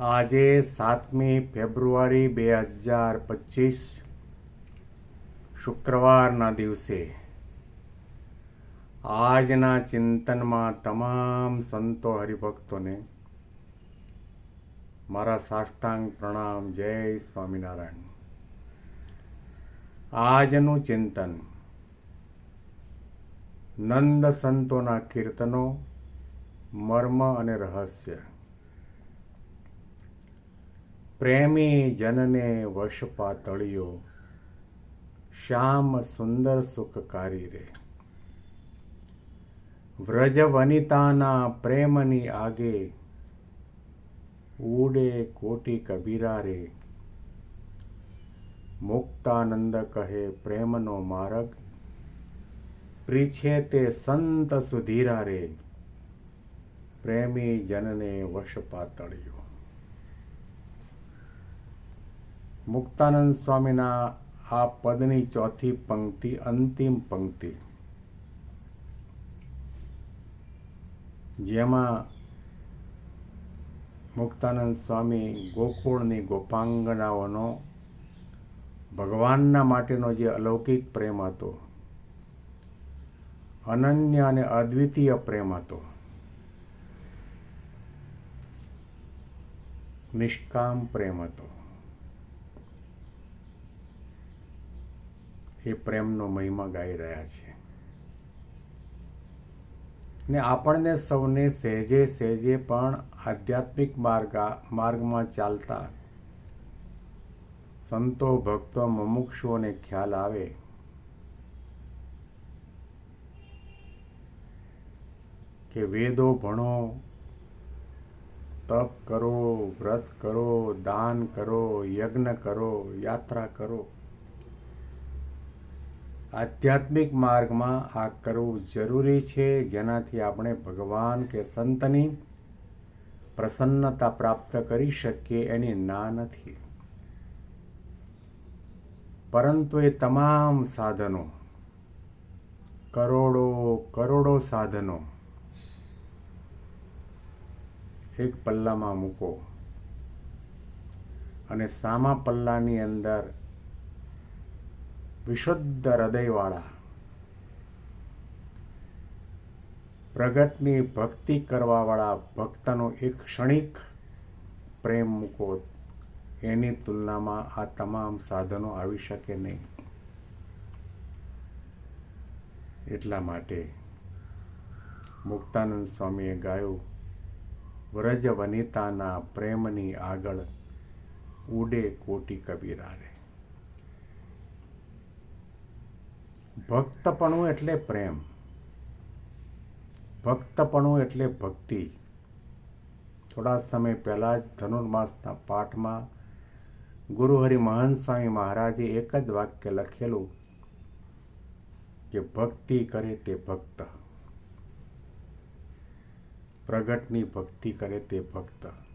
આજે સાતમી ફેબ્રુઆરી બે હજાર પચીસ શુક્રવારના દિવસે આજના ચિંતનમાં તમામ સંતો હરિભક્તોને મારા સાષ્ટાંગ પ્રણામ, જય સ્વામિનારાયણ. આજનું ચિંતન નંદ સંતોના કીર્તનો, મર્મ અને રહસ્ય. પ્રેમી જનને વશ પાતળિયો શ્યામ સુંદર સુખકારી રે. વ્રજ વનિતાના પ્રેમની આગે ઉડે કોટી કબીરા રે. મુક્તાનંદ કહે પ્રેમનો માર્ગ, પ્રીછે તે સંત સુધીરા રે. પ્રેમી જનને વશ પાતળિયો મુક્તાનંદ સ્વામીના આ પદની ચોથી પંક્તિ, અંતિમ પંક્તિ. જેમાં મુક્તાનંદ સ્વામી ગોકુળની ગોપાંગનાઓનો ભગવાનના માટેનો જે અલૌકિક પ્રેમ હતો, અનન્ય અને અદ્વિતીય પ્રેમ હતો, નિષ્કામ પ્રેમ હતો. એ પ્રેમનો મહિમા ગાઈ રહ્યા છે. ને આપણને સૌને સહેજે સહેજે પણ આધ્યાત્મિક માર્ગા, માર્ગમાં ચાલતા સંતો, ભક્તો, મુમુક્ષુઓને ખ્યાલ આવે. કે વેદો ભણો, તપ કરો, વ્રત કરો, દાન કરો, યજ્ઞ કરો, યાત્રા કરો. આધ્યાત્મિક માર્ગમાં આ કરવું જરૂરી છે, જેનાથી આપણે ભગવાન કે સંતની પ્રસન્નતા પ્રાપ્ત કરી શકીએ એની ના નથી. પરંતુ એ તમામ સાધનો, કરોડો કરોડો સાધનો એક પલ્લામાં મૂકો અને સામા પલ્લાની અંદર વિશુદ્ધ હૃદયવાળા. પ્રગટની ભક્તિ કરવાવાળા ભક્તનો એક ક્ષણિક પ્રેમ મૂકો. એની તુલનામાં આ તમામ સાધનો આવી શકે નહીં. એટલા માટે મુક્તાનંદ સ્વામીએ ગાયું, વ્રજ વનિતાના પ્રેમની આગળ ઉડે કોટી કબીરા રે ભક્તપણું એટલે પ્રેમ. ભક્તપણું એટલે ભક્તિ. થોડા સમય પહેલાં જ ધનુર્માસના પાઠમાં ગુરુહરિ મહંત સ્વામી મહારાજે એક જ વાક્ય લખેલું કે ભક્તિ કરે તે ભક્ત. પ્રગટની ભક્તિ કરે તે ભક્ત.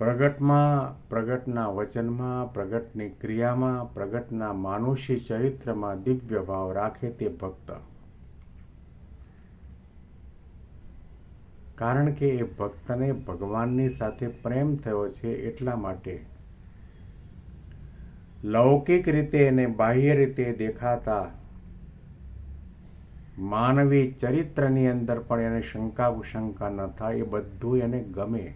પ્રગટમાં, પ્રગટના વચનમાં, પ્રગટની ક્રિયામાં, પ્રગટના માનુષી ચરિત્રમાં દિવ્ય ભાવ રાખે તે ભક્ત. કારણ કે એ ભક્તને ભગવાનની સાથે પ્રેમ થયો છે એટલા માટે. લૌકિક રીતે અને બાહ્ય રીતે દેખાતા માનવી ચરિત્રની અંદર પણ એને શંકા શંકા ન થાય એ બધું એને ગમે.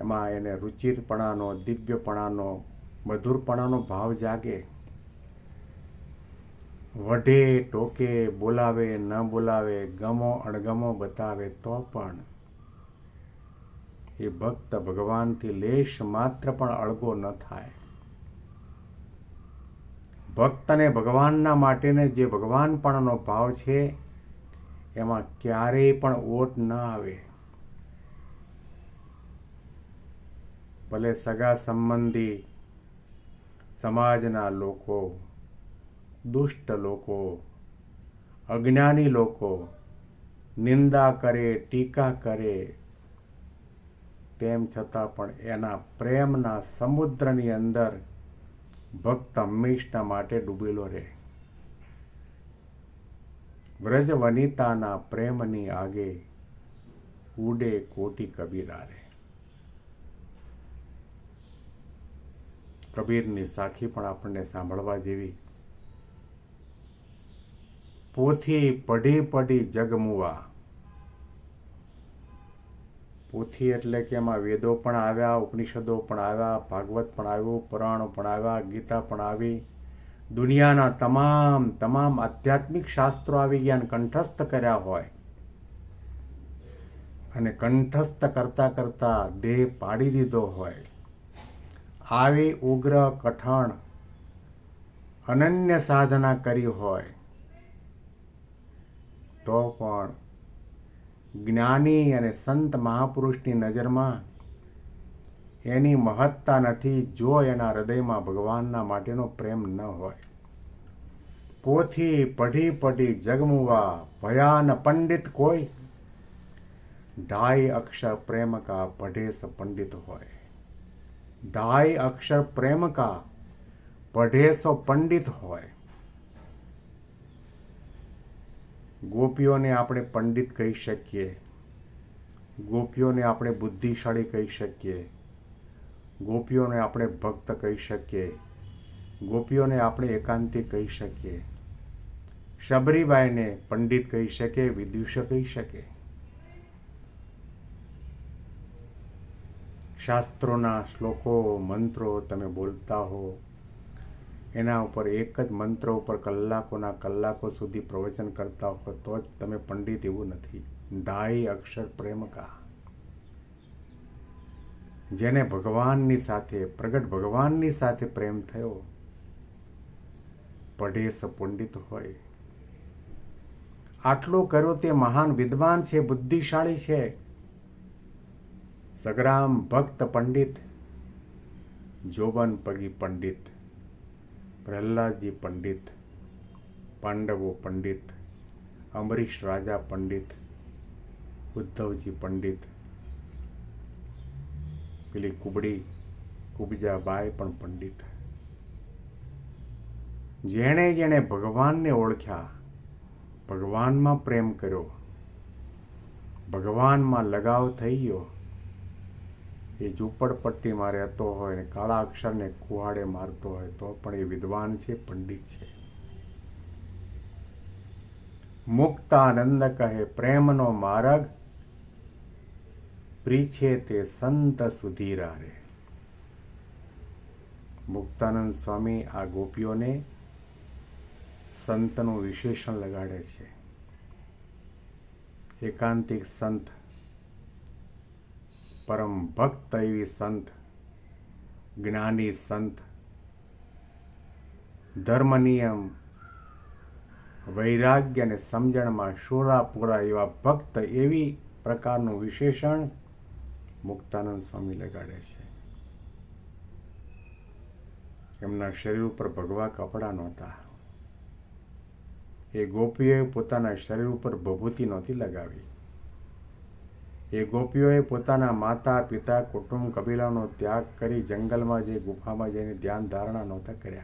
એમાં એને રુચિરપણાનો, દિવ્યપણાનો, મધુરપણાનો ભાવ જાગે. વઢે, ટોકે, બોલાવે, ન બોલાવે, ગમો, અણગમો બતાવે તો પણ. એ ભક્ત ભગવાનથી લેશ માત્ર પણ અળગો ન થાય. ભક્તને ભગવાનના માટેને જે ભગવાનપણાનો ભાવ છે, એમાં ક્યારેય પણ ઓટ ન આવે. ભલે સગા સંબંધી, સમાજના લોકો, દુષ્ટ લોકો, અજ્ઞાની લોકો, નિંદા કરે, ટીકા કરે, તેમ છતાં પણ એના પ્રેમના સમુદ્રની અંદર ભક્ત હંમેશના માટે ડૂબેલો રહે. વ્રજ વનિતાના પ્રેમની આગે ઉડે કોટી કબીરા રે. કબીરની સાખી પણ આપણને સાંભળવા જેવી. પોથી પઢી પડી જગમુવા પોથી એટલે કે એમાં વેદો પણ આવ્યા, ઉપનિષદો પણ આવ્યા, ભાગવત પણ આવ્યું, પુરાણો પણ આવ્યા, ગીતા પણ આવી. દુનિયાના તમામ તમામ આધ્યાત્મિક શાસ્ત્રો આવી ગયા કંઠસ્થ કર્યા હોય. અને કંઠસ્થ કરતા કરતા દેહ પાડી દીધો હોય. આવી ઉગ્ર કઠણ અનન્ય સાધના કરી હોય, તો પણ જ્ઞાની અને સંત મહાપુરુષની નજરમાં એની મહત્તા નથી જો એના હૃદયમાં ભગવાનના માટેનો પ્રેમ ન હોય. પોથી પઢી પઢી જગમુવા ભયાન પંડિત કોઈ, ઢાઈ અક્ષર પ્રેમ કા પઢેસ પંડિત હોય. ઢાઈ અક્ષર પ્રેમ કા પઢે સો પંડિત હોય. ગોપીઓને આપણે પંડિત કહી શકીએ. ગોપીઓને આપણે બુદ્ધિશાળી કહી શકીએ. ગોપીઓને આપણે ભક્ત કહી શકીએ. ગોપીઓને આપણે એકાંતી કહી શકીએ. શબરીબાઈને પંડિત કહી શકે, વિદુષ કહી શકે. શાસ્ત્રોના શ્લોકો, મંત્રો તમે બોલતા હો. એના ઉપર એક જ મંત્ર ઉપર કલાકોના કલાકો સુધી પ્રવચન કરતા હો, તો જ તમે પંડિત એવું નથી. ઢાઈ અક્ષર પ્રેમકા. જેને ભગવાનની સાથે, પ્રગટ ભગવાનની સાથે પ્રેમ થયો પઢેસ પંડિત હોય. આટલો કર્યો તે મહાન વિદ્વાન છે, બુદ્ધિશાળી છે. સગ્રામ ભક્ત પંડિત જોબન પગી પંડિત પ્રહલાદજી પંડિત પાંડવો પંડિત અમરીશ રાજા પંડિત ઉદ્ધવજી પંડિત પેલી કુબડી, કુબજાબાઈ પણ પંડિત. જેણે જેણે ભગવાનને ઓળખ્યા, ભગવાનમાં પ્રેમ કર્યો, ભગવાનમાં લગાવ થઈ ગયો એ ઝૂંપડપટ્ટીમાં રહેતો હોય ને કાળા અક્ષરને કુહાડે મારતો હોય તો પણ એ વિદ્વાન છે, પંડિત છે. મુક્તાનંદ કહે, પ્રેમનો માર્ગ પ્રીછે તે સંત સુધીરા રે મુક્તાનંદ સ્વામી આ ગોપીઓને સંતનું વિશેષણ લગાડે છે. એકાંતિક સંત પરમ ભક્ત એવી સંત, જ્ઞાની સંત ધર્મ નિયમ વૈરાગ્ય અને સમજણમાં શોરાપુરા એવા ભક્ત એવી પ્રકારનું વિશેષણ મુક્તાનંદ સ્વામી લગાડે છે. એમના શરીર ઉપર ભગવા કપડાં નહોતા. એ ગોપીઓએ પોતાના શરીર ઉપર ભભૂતિ નહોતી લગાવી. એ ગોપીઓએ પોતાના માતા, પિતા, કુટુંબ, કબીલાનો ત્યાગ કરી જંગલમાં જે ગુફામાં જઈને ધ્યાન ધારણા નહોતા કર્યા.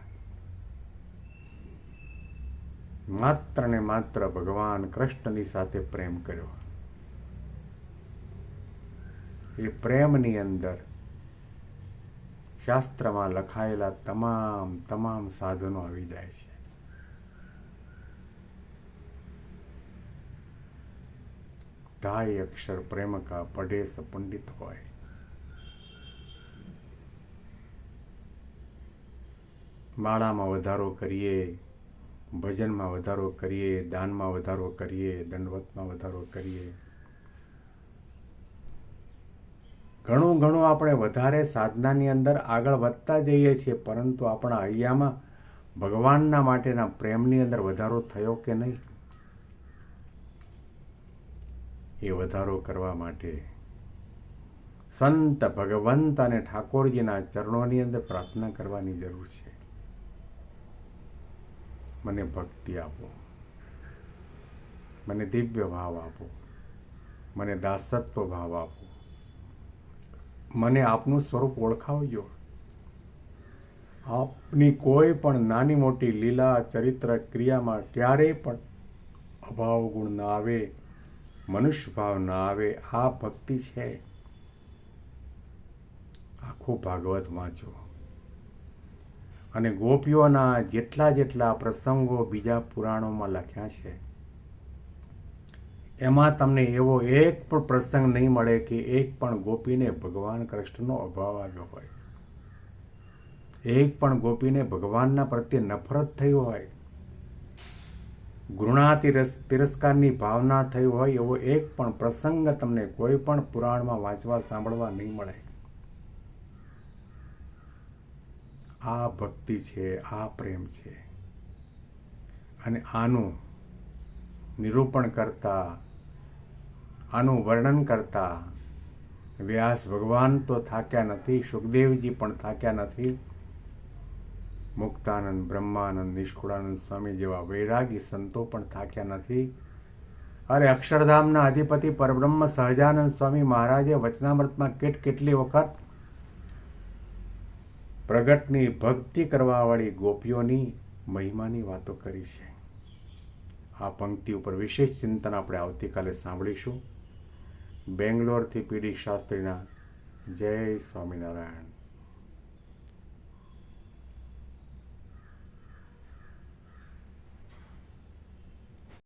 માત્ર ને માત્ર ભગવાન કૃષ્ણની સાથે પ્રેમ કર્યો. એ પ્રેમની અંદર શાસ્ત્રમાં લખાયેલા તમામ તમામ સાધનો આવી જાય છે. ઢાઈ અક્ષર પ્રેમકા પઢેસ પંડિત હોય. માળામાં વધારો કરીએ, ભજનમાં વધારો કરીએ, દાનમાં વધારો કરીએ, દંડવતમાં વધારો કરીએ. ઘણું ઘણું આપણે વધારે સાધનાની અંદર આગળ વધતા જઈએ છીએ, પરંતુ આપણા અહીંયામાં ભગવાનના માટેના પ્રેમની અંદર વધારો થયો કે નહીં? એ વધારો કરવા માટે સંત ભગવંત અને ઠાકોરજીના ચરણોની અંદર પ્રાર્થના કરવાની જરૂર છે. મને ભક્તિ આપો. મને દિવ્ય ભાવ આપો. મને દાસત્વ ભાવ આપો. મને આપનું સ્વરૂપ ઓળખાવજો. આપની કોઈ પણ નાની મોટી લીલા ચરિત્ર ક્રિયામાં ક્યારેય પણ અભાવ ગુણ ના આવે. મનુષ્ય ભાવ ના આવે, આ ભક્તિ છે. આખું ભાગવત વાંચો. અને ગોપીઓના જેટલા જેટલા પ્રસંગો બીજા પુરાણોમાં લખ્યા છે, એમાં તમને એવો એક પણ પ્રસંગ નહીં મળે કે એક પણ ગોપીને ભગવાન કૃષ્ણનો અભાવ આવ્યો હોય. એક પણ ગોપીને ભગવાનના પ્રત્યે નફરત થઈ હોય. ઘૃણા તિરસ તિરસ્કારની ભાવના થઈ હોય એવો એક પણ પ્રસંગ તમને કોઈ પણ પુરાણમાં વાંચવા, સાંભળવા નહીં મળે. આ ભક્તિ છે, આ પ્રેમ છે. અને આનું નિરૂપણ કરતા, આનું વર્ણન કરતા વ્યાસ ભગવાન તો થાક્યા નથી, સુખદેવજી પણ થાક્યા નથી. મુક્તાનંદ, બ્રહ્માનંદ, નિષ્કુળાનંદ સ્વામી જેવા વૈરાગી સંતો પણ થાક્યા નથી. અરે અક્ષરધામના અધિપતિ પરબ્રહ્મ સહજાનંદ સ્વામી મહારાજે વચનામૃતમાં કેટ કેટલી વખત? પ્રગટની ભક્તિ કરવાવાળી ગોપીઓની મહિમાની વાતો કરી છે. આ પંક્તિ ઉપર વિશેષ ચિંતન આપણે આવતીકાલે સાંભળીશું. બેંગ્લોરથી પીડી શાસ્ત્રીના જય સ્વામિનારાયણ.